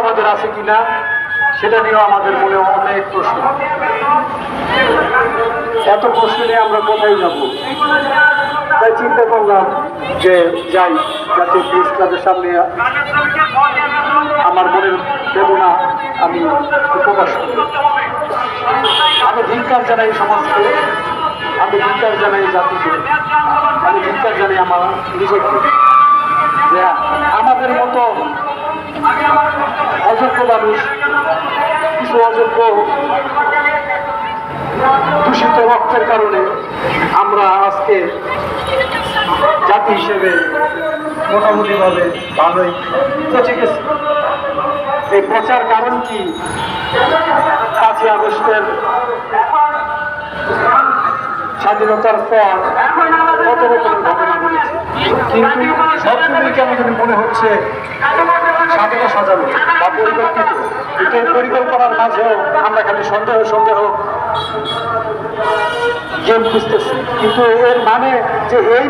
আমাদের আছে কিনা, সেটা নিয়েও আমাদের মনে অনেক প্রশ্ন। এত প্রশ্ন নিয়ে আমরা কোথায় যাব? তাই চিন্তা করলাম যে যাই, যাতে ক্লাবের সামনে আমার মনের বেদনা আমি প্রকাশ করি। আমি ধিঙ্কার জানাই সমাজকে, আমি ধিঙ্কার জানাই জাতিকে, আমি ধিঙ্কার জানাই আমার নিজেকে। অযোগ্য মানুষ কিছু অযোগ্য দূষিত রক্তের কারণে আমরা আজকে জাতি হিসেবে মোটামুটিভাবে ভালোই পচে গেছি। এই পচার কারণ কি? পাঁচই আগস্টের স্বাধীনতার পর কত রকমের ঘটনা ঘটেছে? কিন্তু সবগুলোই কেমন মনে হচ্ছে সাজানো। পরিকল্পিত এই পরিকল্পনার মাঝেও আমরা খালি সন্দেহ সন্দেহ গেম খুঁজতেছি। কিন্তু এর মানে যে এই